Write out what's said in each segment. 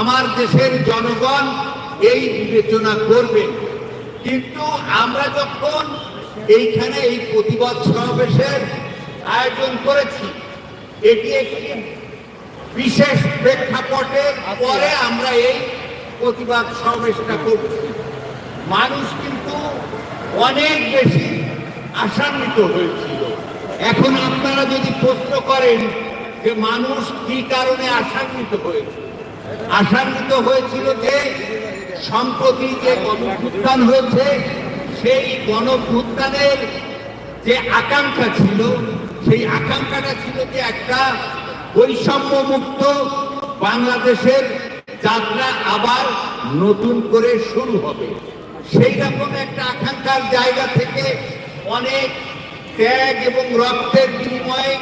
আমার দেশের জনগণ এই বিবেচনা করবে। কিন্তু আমরা যখন এইখানে এই প্রতিবাদ সমাবেশের আয়োজন করেছি, এটি একটি বিশেষ প্রেক্ষাপটে পরে আমরা এই প্রতিবাদ সমাবেশটা করছি মানুষ কিন্তু অনেক বেশি আশান্বিত হয়েছিল। এখন আপনারা যদি প্রশ্ন করেন যে মানুষ কি কারণে আশান্বিত হয়েছে আশান্বিত হয়েছিল যে সম্প্রতি যে গণভুত্থান হয়েছে, সেই গণভুত্থানের যে আকাঙ্ক্ষা ছিল, সেই আকাঙ্ক্ষাটা ছিল যে একটা বৈষম্য মুক্ত বাংলাদেশের যাত্রা আবার নতুন করে শুরু হবে। সেই রকম একটা আকাঙ্ক্ষার জায়গা থেকে অনেক ত্যাগ এবং রক্তের বিনিময়ে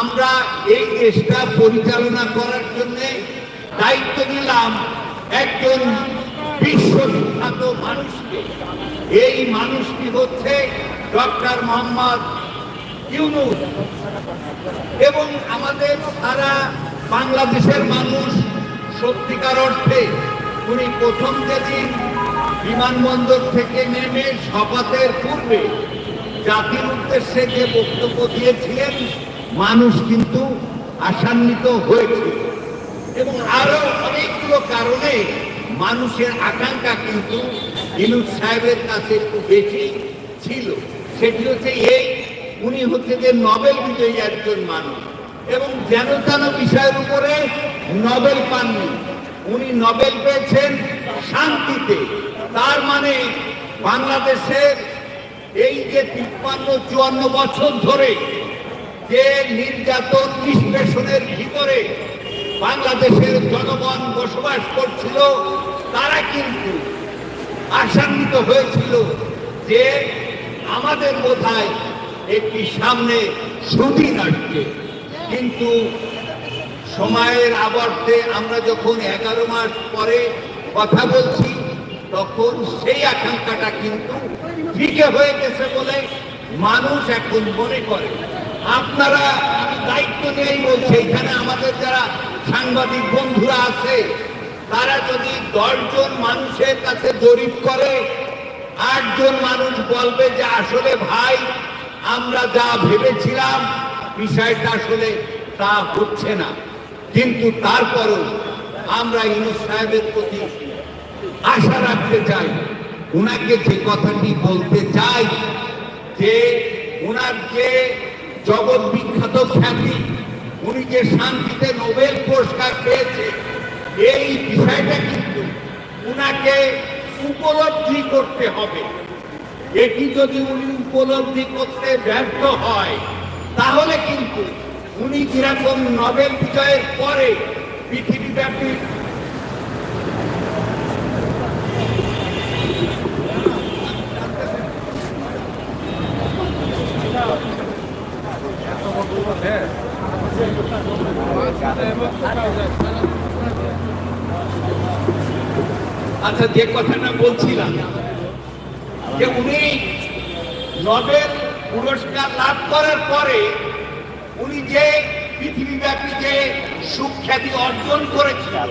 আমরা এই দেশটা পরিচালনা করার জন্য দায়িত্ব নিলাম একজন বিশ্ববিখ্যাত মানুষকে। এই মানুষটি হচ্ছে ডক্টর মোহাম্মদ ইউনুস। এবং আমাদের সারা বাংলাদেশের মানুষ সত্যিকার অর্থে উনি প্রথম যেদিন বিমানবন্দর থেকে নেমে শপথের পূর্বে জাতির উদ্দেশ্যে যে বক্তব্য দিয়েছিলেন, মানুষ কিন্তু আশান্বিত হয়েছিল এবং আরও অনেকগুলো কারণে মানুষের আকাঙ্ক্ষা কিন্তু ইনুস সাহেবের কাছে একটু বেশি ছিল। সেটি হচ্ছে এই, উনি হচ্ছে যে নোবেল বিজয়ী একজন মানুষ এবং যেন তেন বিষয়ের উপরে নোবেল পাননি। উনি নোবেল পেয়েছেন শান্তিতে। তার মানে বাংলাদেশের এই যে তিপ্পান্ন, চুয়ান্ন বছর ধরে যে নির্যাতন, নিষ্পেষণের ভিতরে বাংলাদেশের জনগণ বসবাস করছিল, তারা কিন্তু আশান্বিত হয়েছিল যে আমাদের বোধহয় একটি সামনে সুদিন আসছে কিন্তু সময়ের আবর্তে আমরা যখন এগারো মাস পরে কথা বলছি, তখন সেই আকাঙ্ক্ষাটা কিন্তু ফিকে হয়ে গেছে বলে মানুষ এখন মনে করে। আপনারা আমি দায়িত্ব নিয়েই বলছি, এখানে আমাদের যারা সাংবাদিক বন্ধুরা আছে, তারা যদি দশজন মানুষের কাছে জরিপ করে, আটজন মানুষ বলবে যে আসলে ভাই, আমরা যা ভেবেছিলাম, বিষয়টা আসলে তা হচ্ছে না। কিন্তু তারপরও আমরা ইনুস সাহেবের প্রতি আশা রাখতে চাই ওনাকে যে কথাটি বলতে চাই, যে ওনার যে জগৎ বিখ্যাত খ্যাতি। উনি যে শান্তিতে নোবেল পুরস্কার পেয়েছে, এই বিষয়টা কিন্তু উনাকে উপলব্ধি করতে হবে। এটি যদি উনি উপলব্ধি করতে ব্যর্থ হয়, তাহলে কিন্তু উনি যেরকম নোবেল বিজয়ের পরে পৃথিবীব্যাপী আচ্ছা যে কথাটা বলছিলাম, যে উনি নোবেল পুরস্কার লাভ করার পরে উনি যে পৃথিবীব্যাপী যে সুখ্যাতি অর্জন করেছিলেন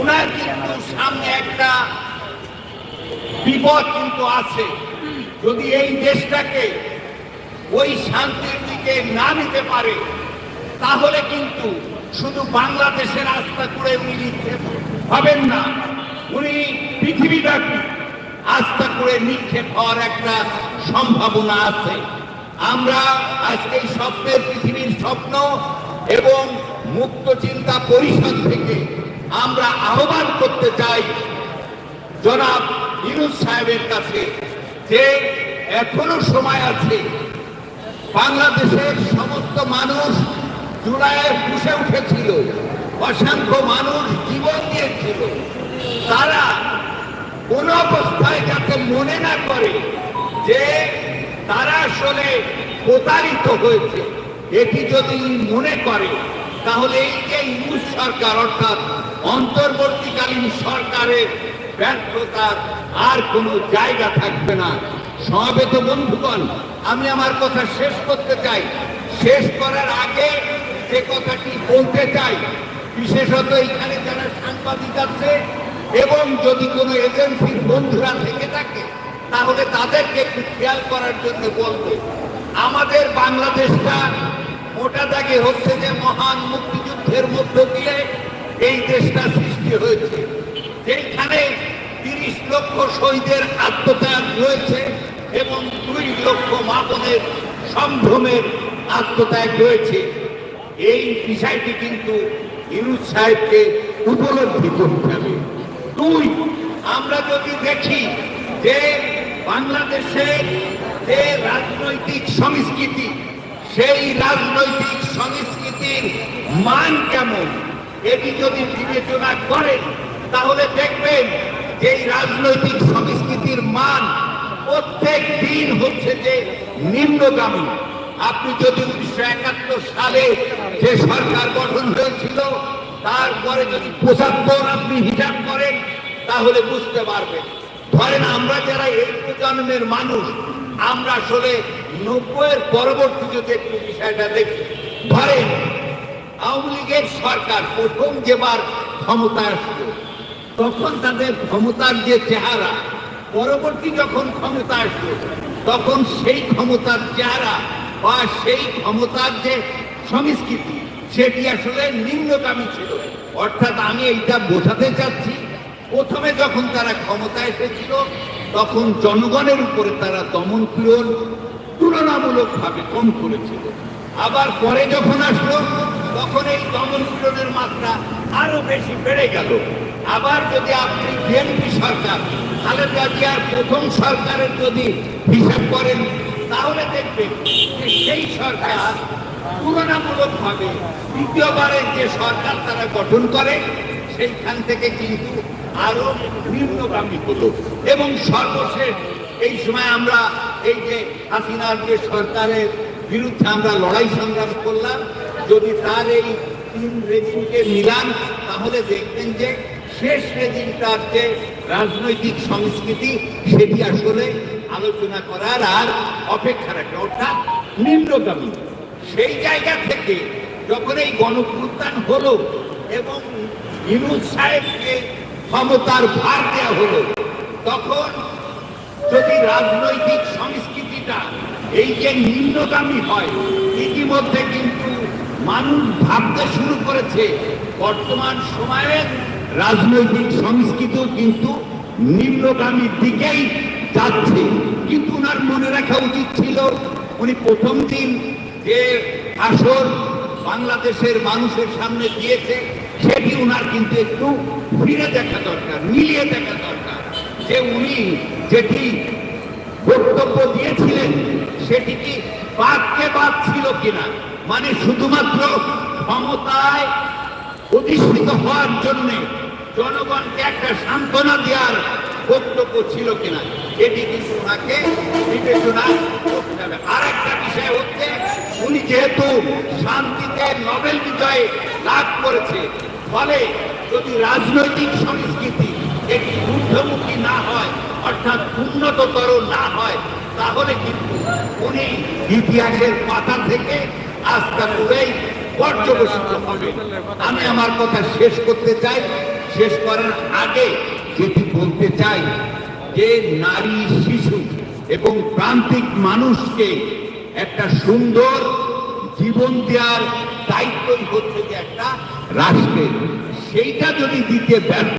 ওনার কিন্তু সামনে একটা বিপদ কিন্তু আছে। যদি এই দেশটাকে ওই শান্তির দিকে না নিতে পারে, তাহলে কিন্তু শুধু বাংলাদেশের আস্থা করে উনি নিক্ষেপ হবেন না। উনি পৃথিবীব্যাপী আস্থা করে নিক্ষেপ হওয়ার একটা সম্ভাবনা আছে। আমরা আজকে এই স্বপ্নের, পৃথিবীর স্বপ্ন এবং মুক্ত চিন্তা পরিষদ থেকে আমরা আহ্বান করতে চাই জনাব ইনুস সাহেবের কাছে যে এখনও সময় আছে বাংলাদেশের সমস্ত মানুষ জুলাইয়ে ফুসে উঠেছিল। অসংখ্য মানুষ জীবন দিয়েছিল। তারা কোন অবস্থায় যাতে মনে না করে যে তারা আসলে প্রতারিত হয়েছে। এটি যদি মনে করে, তাহলে এই যে ইউজ সরকার, অর্থাৎ অন্তর্বর্তীকালীন সরকারের ব্যর্থতার আর কোনো জায়গা থাকবে না। সমাবেত বন্ধুগণ, আমি আমার কথা শেষ করতে চাই। শেষ করার আগে যে কথাটি বলতে চাই, বিশেষত এখানে যারা সাংবাদিক আছে এবং যদি কোনো এজেন্সির বন্ধুরা থেকে থাকে, তাহলে তাদেরকে একটু খেয়াল করার জন্য বলব। আমাদের বাংলাদেশটা মোটা দাগে হচ্ছে যে মহান মুক্তিযুদ্ধের মধ্য দিয়ে এই দেশটা সৃষ্টি হয়েছে। যেখানে তিরিশ লক্ষ শহীদের আত্মত্যাগ রয়েছে এবং দুই লক্ষ মাপনের সম্ভ্রমের আত্মত্যাগ রয়েছে। এই বিষয়টি কিন্তু ইনুজ সাহেবকে উপলব্ধি করতে হবে। দুই, আমরা যদি দেখি যে বাংলাদেশের যে রাজনৈতিক সংস্কৃতি, সেই রাজনৈতিক সংস্কৃতির মান কেমন, এটি যদি বিবেচনা করেন, তাহলে দেখবেন যে রাজনৈতিক সংস্কৃতির মান প্রত্যেক দিন হচ্ছে যে নিম্নগামী। আপনি যদি উনিশশো একাত্তর সালে যে সরকার গঠন হয়েছিল, তারপরে যদি পঁচাত্তর আপনি হিসাব করেন, তাহলে বুঝতে পারবেন। ধরেন আমরা যারা এই প্রজন্মের মানুষ, আমরা আসলে নব্বইয়ের পরবর্তী যদি একটু বিষয়টা দেখি, ধরেন আওয়ামী লীগের সরকার প্রথম যেবার ক্ষমতায় আসলো, তখন তাদের ক্ষমতার যে চেহারা, পরবর্তী যখন ক্ষমতা আসলো, তখন সেই ক্ষমতার চেহারা বা সেই ক্ষমতার যে সংস্কৃতি, সেটি আসলে নিম্নগামী ছিল। অর্থাৎ আমি এইটা বোঝাতে চাচ্ছি, প্রথমে যখন তারা ক্ষমতা এসেছিল, তখন জনগণের উপরে তারা দমন পীড়ন তুলনামূলকভাবে কম করেছিল। আবার পরে যখন আসলো, তখন এই দমন পীড়নের মাত্রা আরও বেশি বেড়ে গেল। আবার যদি আপনি বিএনপি সরকার, খালেদা জিয়ার প্রথম সরকারের যদি হিসাব করেন তাহলে দেখবেন যে সেই সরকার তুলনামূলকভাবে দ্বিতীয়বারের যে সরকার তারা গঠন করে, সেইখান থেকে কিন্তু আরও নিম্নগামী হলো। এবং সর্বশেষ এই সময় আমরা এই যে হাসিনার যে সরকারের বিরুদ্ধে আমরা লড়াই সংগ্রাম করলাম, যদি তার এই তিন রেজিমকে মিলান, তাহলে দেখবেন যে শেষ রেজিমটার যে রাজনৈতিক সংস্কৃতি, সেটি আসলে আলোচনা করার আর অপেক্ষা রাখে। অর্থাৎ নিম্নগামী। সেই জায়গা থেকে যখন এই গণপ্রত্যান হলো এবং ইনুজ সাহেবকে ক্ষমতার ভার দেওয়া হলো, তখন যদি রাজনৈতিক সংস্কৃতিটা এই যে নিম্নগামী হয়, ইতিমধ্যে কিন্তু মানুষ ভাবতে শুরু করেছে, বর্তমান সময়ের রাজনৈতিক সংস্কৃতিও কিন্তু নিম্নগামীর দিকেই যাচ্ছে, কিন্তু ওনার মনে রাখা উচিত ছিল, উনি প্রথম দিন যে আসর বাংলাদেশের মানুষের সামনে দিয়েছে, সেটি উনার কিন্তু একটু ফিরে দেখা দরকার, মিলিয়ে দেখা দরকার। যে উনি যেটি বক্তব্য দিয়েছিলেন, সেটি কি বাদকে বাদ ছিল কিনা? মানে শুধুমাত্র ক্ষমতায় অধিষ্ঠিত হওয়ার জন্যে জনগণকে একটা সান্ত্বনা দেওয়ার বক্তব্য ছিল কিনা, এটি কিন্তু ওনাকে বিবেচনা আর একটা বিষয় হচ্ছে, উনি যেহেতু শান্তিতে নোবেল বিজয় লাভ করেছে, ফলে যদি রাজনৈতিক সংস্কৃতি এটি ঊর্ধ্বমুখী না হয়, অর্থাৎ উন্নততর না হয়, তাহলে কিন্তু উনি ইতিহাসের পাতা থেকে আস্থা করেই পর্যবেসিত হবে আমি আমার কথা শেষ করতে চাই। শেষ করার আগে যেটি বলতে চাই যে নারী, শিশু এবং প্রান্তিক মানুষকে একটা সুন্দর জীবন দেওয়ার দায়িত্বই হচ্ছে যে একটা রাষ্ট্রের। সেইটা যদি দিতে ব্যর্থ